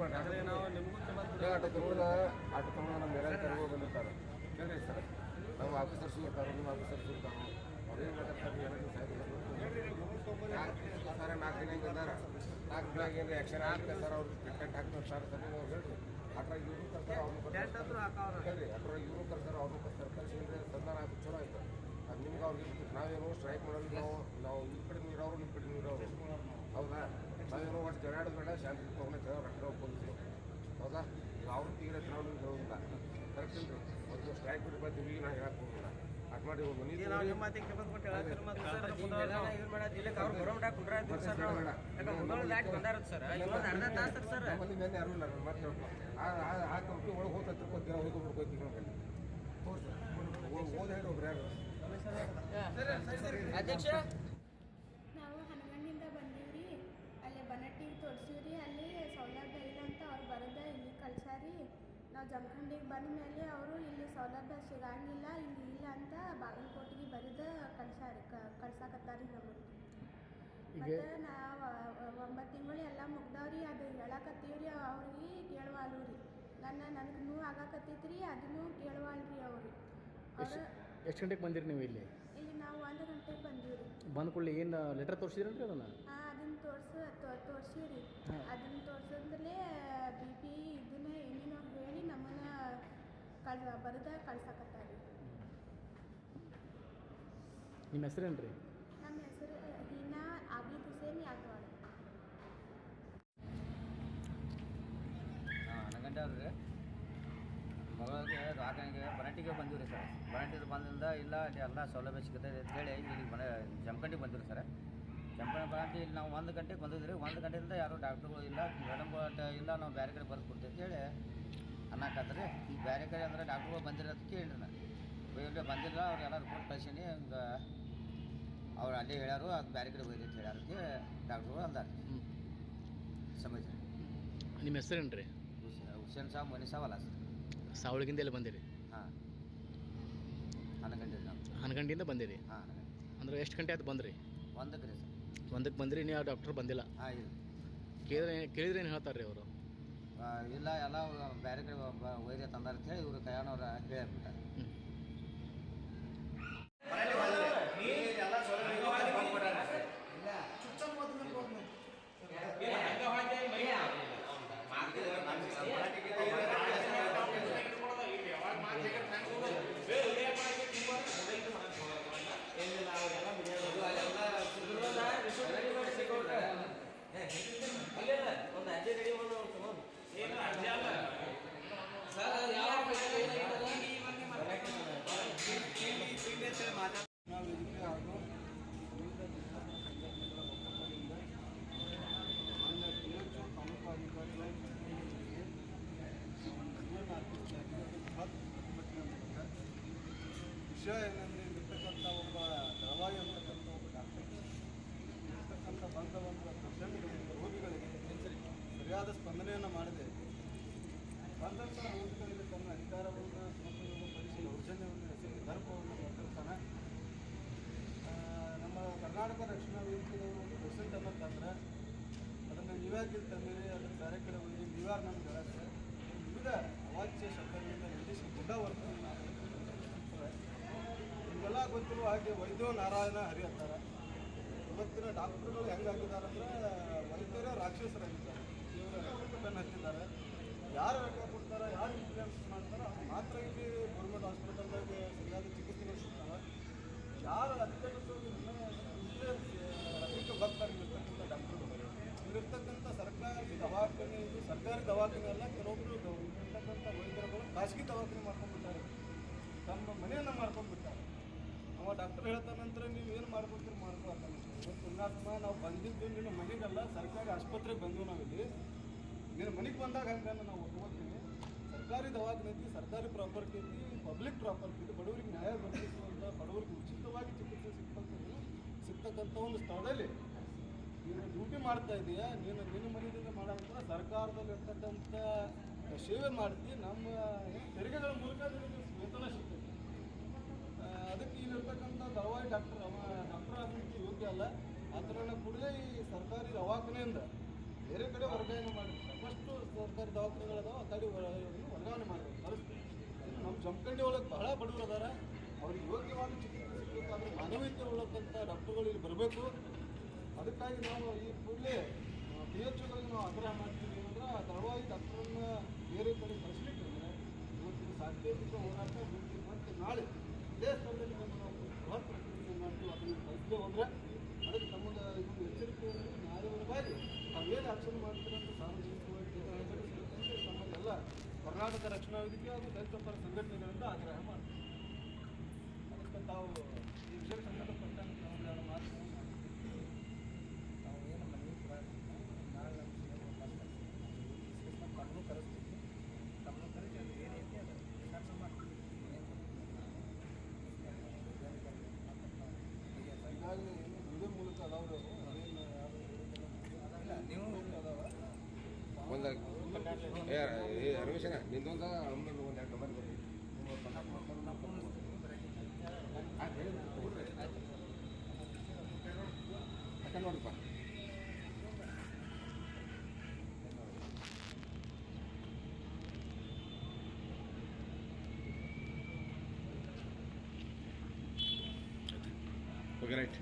Auto ತಗೊಂಡ auto ತಗೊಂಡು ನಮ್ಮ ಮೇಲೆ ಕರ್ಕೊ ಬಂದಿರ್ತಾರೆ. ಕೇಳ್ರಿ ಸರ್. ನಮ್ಮ ಆಫೀಸರ್ಸ್ ಇರ್ತಾರೆ ನಿಮ್ಮ ಆಫೀಸರ್ಸ್ ಇರ್ತಾರೆ. ಅವ್ರೇನು ಮಾತಾಡ್ತಾರೆ ಸರ್ ನಾಲ್ಕು ದಿನ ಅಂದಾರ ನಾಲ್ಕು ದಿನ ಏನು ಆ್ಯಕ್ಷನ್ ಆಗ್ತದೆ ಸರ್ ಅವ್ರು ಟ್ರೀಟ್ಮೆಂಟ್ ಹಾಕ್ತಾರೆ ಸರ್ ಸರ್ ಅಟ್ರ ಇವ್ರು ಕರ್ತಾರೆ ಅವ್ರನ್ನ ಕರ್ತಾರೆ ಹೇಳ್ರಿ ಅಟ್ರ ಇವ್ರು ಕರ್ತಾರೆ ಅವ್ರನ್ನ ಕರ್ತಾರೆ ಕಳ್ಸಿದ್ರೆ ಸಂಧಾನ ಚಲೋ ಆಯ್ತು. ಅದು ನಿಮ್ಗೆ ಅವ್ರಿಗೆ ನಾವೇನು ಸ್ಟ್ರೈಕ್ ಮಾಡೋದು ನಾವು ನಾವು ಈ ಕಡೆ ಇರೋರು ನಿಮ್ಮ ಕಡೆ ಇರೋರು ಹೌದಾ? ನಾವೇನೋ ಒಟ್ಟು ಜಗಾಡೋದು ಬೇಡ ಶಾಂತಿ ತೊಗೊಂಡು ಚೆನ್ನಾಗಿ ರೊಕ್ಕ ಪೊಲೀಸರು ಹೌದಾ? ಈಗ ಅವ್ರು ತೀರ ಚುನಾವಣೆ ಹೇಳೋದಿಲ್ಲ ಕರೆಕ್ಟ್ ಇಲ್ಲ ಒಂದು ಸ್ಟ್ರೈಕ್ ಬಿಟ್ಟು ಬರ್ತೀವಿ ನಾ ಹೇಳಕ್ಕೆ ಹೋಗಿಲ್ಲ ಅಟ್ ಮಾಡಿ ನಮ್ಮಲ್ಲಿ ಮೇಲೆ ಯಾರು ಇಲ್ಲ. ನಾನು ಮತ್ತೆ. ಆ ಕಂಪ್ನಿ ಒಳಗೆ ಹೋಗ್ತಾ ತಿರ್ಕೋತೀವಿ ಸರ್ ತೋರ್ಸಿ. ಓದ್ ಹೇಳಿ ಒಬ್ರು ಯಾರು? ಅಧ್ಯಕ್ಷ ನಾವು ಹನಗಂಡಿಂದ ಬಂದೀವ್ರಿ ಅಲ್ಲಿ ಬನಟ್ಟಿಗೆ ತೋರಿಸಿವ್ರಿ ಅಲ್ಲಿ ಸೌಲಭ್ಯ ಇಲ್ಲ ಅಂತ ಅವ್ರು ಬರೋದ ಇಲ್ಲಿ ಕಳ್ಸಾರಿ ನಾವು ಜಮಖಂಡಿಗೆ ಬಂದ ಮೇಲೆ ಅವರು ಇಲ್ಲಿ ಸೌಲಭ್ಯ ಸಿಗಂಗಿಲ್ಲ ಇಲ್ಲಿ ಇಲ್ಲ ಅಂತ ಬಾಗಲಕೋಟೆಗೆ ಬರೆದ ಕಳ್ಸಾರಿ ಕಳ್ಸಾಕತ್ತಾರಿ ನಮಗೆ ಮತ್ತು ನಾವು ಒಂಬತ್ತು ತಿಂಗಳು ಎಲ್ಲ ಮುಗ್ದವ್ರಿ ಅದು ಹೇಳಕತ್ತೀವ್ರಿ ಅವ್ರಿಗೆ ಕೇಳವಾಲು ರೀ. ನನ್ನ ನನಗೆ ನೋವು ಆಗಾಕತ್ತೈತ್ರಿ ಅದನ್ನು ಕೇಳವಾಲ್ರಿ ಅವರು. ಅವ್ರು ಎಷ್ಟು ಗಂಟೆಗೆ ಬಂದಿರಿ ನೀವು ಇಲ್ಲಿ? ಇಲ್ಲಿ ನಾವು ಒಂದು ಗಂಟೆಗೆ ರೀ. ಬಂದ ಕೂಡಲೇ ಏನು ಲೆಟರ್ ತೋರಿಸಿದ್ರಿ ಅದನ್ನು? ಹಾ ಅದನ್ನ ತೋರಿಸ ತೋರ್ಸಿವ್ರಿ ಅದನ್ನ ತೋರ್ಸಂದ್ರಲೇ ಬಿ ಪಿ ಕಳ್ ಬರದ ಕಳ್ಸಕತ್ತಾರಿ ನಿಮ್ಮ ಹೆಸರೇನು ರೀ ನಮ್ಮ ಹೆಸರು ಹೀನಾ ಆಬಿದ್ ಹುಸೇನ್ ಯಾದವಾಡ್ ಹಾಂ ಹನ್ನಗಂಟೆ ಅವ್ರಿ. ಮಗಳಿಗೆ ರಾಕನಿಗೆ ಬರಂಟಿಗೆ ಬಂದಿವ್ರಿ ಸರ್. ಬರಂಟಿಗೆ ಬಂದಿಂದ ಇಲ್ಲ ಇಲ್ಲಿ ಎಲ್ಲ ಸೌಲಭ್ಯ ಸಿಗುತ್ತೆ ಅಂತೇಳಿ ಇಲ್ಲಿ ಮನೆ ಜಮಖಂಡಿಗೆ ಬಂದಿವ್ರಿ ಸರ್. ಜಮಖಂಡಿ ಬನಟಿ ಇಲ್ಲಿ ನಾವು ಒಂದು ಗಂಟೆಗೆ ಬಂದಿದ್ರಿ ಒಂದು ಗಂಟೆಯಿಂದ ಯಾರು ಡಾಕ್ಟ್ರುಗಳು ಇಲ್ಲ ಮೇಡಮ್ಗಳು ಇಲ್ಲ ನಾವು ಬೇರೆ ಕಡೆ ಬರ್ದು ಕೊಡ್ತೀವಿ ಅಂತೇಳಿ ಅನ್ನಕತ್ರಿ ಈಗ ಬೇರೆ ಕಡೆ ಅಂದ್ರೆ ಡಾಕ್ಟ್ರುಗಳು ಬಂದಿರೋದು ಕೇಳಿರಿ ನಾನು. ಇಲ್ಲೇ ಬಂದಿಲ್ಲ ಅವ್ರೆಲ್ಲ ರಿಪೋರ್ಟ್ ಕಳ್ಸೀನಿ ಹಿಂಗೆ ಅವ್ರು ಅಲ್ಲೇ ಹೇಳ್ಯಾರು ಅದು ಬೇರೆ ಕಡೆ ಹೋಯ್ತು ಅಂತ ಹೇಳ್ಯಾರಕ್ಕೆ ಡಾಕ್ಟ್ರುಗಳು ಅಂದಾರ. ಸಮಜ ನಿಮ್ಮ ಹೆಸರೇನು ರೀ ಹುಸೇನ್ ಸಾಬ್ ಮನಿ ಸಾಬ್ ಅಲ್ಲ ಸರ್. ಸಾವಳಗಿಂದ ಎಲ್ಲಿ ಬಂದಿರಿ? ಹಾಂ. ಹನ್ನೊಂದು ಗಂಟೆ ನಾವು ಹನಗಂಡಿಯಿಂದ ಬಂದಿರಿ? ಹಾಂ ಅಂದ್ರೆ ಎಷ್ಟು ಗಂಟೆ ಆಯ್ತು ಬಂದ್ರಿ? ಒಂದಕ್ಕೆ ರೀ ಸರ್. ಒಂದಕ್ಕೆ ಬಂದ್ರಿ ನೀವು ಡಾಕ್ಟರ್ ಬಂದಿಲ್ಲ? ಹಾಂ ಇಲ್ಲ. ಕೇಳಿದ್ರೆ ಕೇಳಿದ್ರೆ ಏನು ಹೇಳ್ತಾರೆ ರೀ ಅವರು? ಇಲ್ಲ ಎಲ್ಲ ಬೇರೆ ಕಡೆ ವೈದ್ಯ ತಂದಾರ ಅಂತ ಹೇಳಿ ಇವರು ಕೈಯಾನವ್ರ ಹೇಳಿಬಿಟ್ಟಾರೆ. ಇರ್ತಕ್ಕಂಥ ಒಬ್ಬ ದಳವಾಯಿ ಅಂತಕ್ಕಂಥ ಒಬ್ಬ ಡಾಕ್ಟರ್ ಇರ್ತಕ್ಕಂಥ ಬಂದ ಒಂದು ಪೇಷಂಟ್ಗಳಿಗೆ ರೋಗಿಗಳಿಗೆ ಸರಿಯಾದ ಸ್ಪಂದನೆಯನ್ನು ಮಾಡಿದೆ. ಬಂದಂಥ ರೋಗಿಗಳಿಗೆ ತನ್ನ ಅಧಿಕಾರವನ್ನು ಸದುಪಯೋಗಪಡಿಸಿ ದೌರ್ಜನ್ಯವನ್ನು ಎಸಗಿ ದರ್ಪವನ್ನು ಮಾಡ್ತಿರ್ತಾನೆ ನಮ್ಮ ಕರ್ನಾಟಕ ರಕ್ಷಣಾ ವೇದಿಕೆಯವರು ಒಂದು ಪರ್ಸೆಂಟನ್ನು ತಂದ್ರೆ, ಅದನ್ನು ನೀವ್ಯಾಗಿ ತಂದಿರಿ ಅದರ ಕಾರ್ಯಕ್ರಮದಲ್ಲಿ ನೀವ್ಯಾರು ನಮ್ಗೆ ಹೇಳಕ್ಕೆ. ವಿವಿಧ ಅವಾಚ್ಯ ಶಬ್ದಗಳಿಂದ ನಿಲ್ಲಿಸಿ ಗುಡ್ಡ ವರ್ತನೆ ಗೊತ್ತಿರುವ ಹಾಗೆ ವೈದ್ಯೋ ನಾರಾಯಣ ಹರಿ ಅಂತಾರೆ. ಇವತ್ತಿನ ಡಾಕ್ಟರ್ಗಳು ಹೆಂಗಾಗಿದ್ದಾರೆ ಅಂದರೆ ವೈದ್ಯರೇ ರಾಕ್ಷಸರಾಗಿದ್ದಾರೆ. ಇವರು ಹಚ್ಚಿದ್ದಾರೆ ಯಾರು ರೊಕ್ಕ ಕೊಡ್ತಾರೆ, ಯಾರು ಇನ್ಫ್ಲೂಯೆನ್ಸ್ ಮಾಡ್ತಾರೆ ಮಾತ್ರ ಇಲ್ಲಿ ಗೌರ್ಮೆಂಟ್ ಹಾಸ್ಪಿಟಲ್ದಾಗ ಸರಿಯಾದ ಚಿಕಿತ್ಸೆಗಳು ಸಿಗ್ತಾವೆ. ಯಾರು ಅಧಿಕಾರಿಗಳು ಇನ್ಫ್ಲೂಯೆನ್ಸ್ ಅದಕ್ಕೆ ಬರ್ತಾರೆ ಇರ್ತಕ್ಕಂಥ ಡಾಕ್ಟರ್ಗಳು ಇಲ್ಲಿರ್ತಕ್ಕಂಥ ಸರ್ಕಾರಿ ದವಾಖಾನೆ ಇದು ಸರ್ಕಾರಿ ದವಾಖಾನೆ ಅಲ್ಲ ಕೆಲವೊಬ್ಬರು ಇರ್ತಕ್ಕಂಥ ವೈದ್ಯರುಗಳು ಖಾಸಗಿ ದವಾಖಾನೆ ಮಾಡ್ಕೊಂಡ್ಬಿಟ್ಟಾರೆ ತಮ್ಮ ಮನೆಯನ್ನು ಮಾಡ್ಕೊಂಡ್ಬಿಟ್ಟಾರೆ ಅವ ಡಾಕ್ಟರ್ ಹೇಳ್ತಾನ ನಂತರ ನೀವು ಏನು ಮಾಡ್ಕೊತೀರಿ ಮಾಡ್ಕೋ ಅಂತ ಇವತ್ತು ಪುಣ್ಯಾತ್ಮ ನಾವು ಬಂದಿದ್ದು ನಿನ್ನ ಮನೆಗಲ್ಲ, ಸರ್ಕಾರಿ ಆಸ್ಪತ್ರೆಗೆ ಬಂದು ನಾವಿಲ್ಲಿ ನಿನ್ನ ಮನೆಗೆ ಬಂದಾಗ ಹಂಗೆ ನಾವು ಒಪ್ಕೋತೀವಿ ಸರ್ಕಾರಿ ದವಾಖಾನೆ ಸರ್ಕಾರಿ ಪ್ರಾಪರ್ಟಿ ಐತಿ ಪಬ್ಲಿಕ್ ಪ್ರಾಪರ್ಟಿ ಐತಿ ಬಡವರಿಗೆ ನ್ಯಾಯ ಅಂತ ಬಡವರಿಗೆ ಉಚಿತವಾಗಿ ಚಿಕಿತ್ಸೆ ಸಿಗ್ತಕ್ಕಂಥ ಸಿಗ್ತಕ್ಕಂಥ ಒಂದು ಸ್ಥಳದಲ್ಲಿ ನೀನು ಡ್ಯೂಟಿ ಮಾಡ್ತಾ ಇದೀಯಾ? ನೀನು, ನಿನ್ನ ಮನೆಯಿಂದ ಮಾಡೋದ್ರ ಸರ್ಕಾರದಲ್ಲಿ ಇರ್ತಕ್ಕಂಥ ಸೇವೆ ಮಾಡ್ತಿ. ನಮ್ಮ ತೆರಿಗೆಗಳ ಮೂಲಕ ನಿಮಗೆ ವೇತನ ಸಿಗ್ತೈತಿ ಅದಕ್ಕೆ ಇಲ್ಲಿರ್ತಕ್ಕಂಥ ದಳವಾಯಿ ಡಾಕ್ಟರ್ ಅವ ಅಲ್ಲ ಥರನ ಕೂಡಲೇ ಈ ಸರ್ಕಾರಿ ದವಾಖಾನೆಯಿಂದ ಬೇರೆ ಕಡೆ ವರ್ಗಾವಣೆ ಮಾಡಿ ಫಸ್ಟು ಸರ್ಕಾರಿ ದವಾಖಾನೆಗಳದಾವ, ಆ ಕಡೆ ವರ್ಗಾವಣೆ ಮಾಡಬೇಕು ಪರಿಸ್ಥಿತಿ ನಮ್ಮ ಜಮಖಂಡಿ ಒಳಗೆ ಬಹಳ ಬಡವರು ಅದಾರ, ಅವ್ರಿಗೆ ಯೋಗ್ಯವಾದ ಚಿಕಿತ್ಸೆ ಸಿಗಬೇಕಾದ್ರೆ ಮಾನವೀಯತೆ ಉಳ್ಳಕ್ಕಂಥ ಡಾಕ್ಟರ್ಗಳು ಇಲ್ಲಿ ಬರಬೇಕು. ಅದಕ್ಕಾಗಿ ನಾವು ಈ ಕೂಡಲೇ ಪಿ ಎಚ್ ಒಗಳಿಗೆ ನಾವು ಆಗ್ರಹ ಮಾಡ್ತೀವಿ ಅಂದ್ರೆ ಆ ದಳವಾಯಿ ಡಾಕ್ಟರನ್ನ ಬೇರೆ ಕಡೆ ಕಳಿಸ್ಲಿಕ್ಕೆ ಅಂದ್ರೆ ಇವತ್ತಿನ ಸಾಂಕೇತಿಕ ಹೋರಾಟ ಮುಂದೆ ಮತ್ತೆ ನಾಳೆ ಇದೇ ಸ್ಥಳದಲ್ಲಿ ನಾವು ಬೃಹತ್ ಮಾಡ್ತೀವಿ, ಅದನ್ನು ಕಳಿಸದೆ ಹೋದ್ರೆ ಕರ್ನಾಟಕ ರಕ್ಷಣಾ ವೇದಿಕೆ ಹಾಗೂ ದಲಿತ ಪರ ಸಂಘಟನೆಗಳಿಂದ ಆಗ್ರಹ ಮಾಡ್ತೀವಿ. ಅದಕ್ಕೆ ತಾವು ಈ ವಿಷಯಕ್ಕೆ ಸಂಬಂಧಪಟ್ಟಂತೆ ತಾವು ಮಾತು ನಾವು ಏನು ಮನವಿ ನಾಳೆ ನಮ್ಮ ಸಿಎಂ ತಮ್ಮನ್ನು ಕರೆಸ್ತೀವಿ ತಮ್ಮನ್ನು ಕರೆಸಿ ಅದು ಏನೈತಿ ಅದು ವಿಚಾರ ಮಾಡ್ತೀವಿ ಈಗಾಗಲೇ ಏನು ವಿಡಿಯೋ ಮೂಲಕ ಅದಾವ್ರಿ ಅವು ಅದೇನು ಯಾರು ಇಲ್ಲ ನೀವು ಅದಾವ ಒಂದು ಏ ರಮೇಶನ ನಿಂದೊಂದು ಒಂದು ಒಂದು ಎರಡು ನಂಬರ್ ಹೇಳಿ ಯಾಕಂದ್ರೆ ನೋಡಪ್ಪ ಓಕೆ ರೈಟ್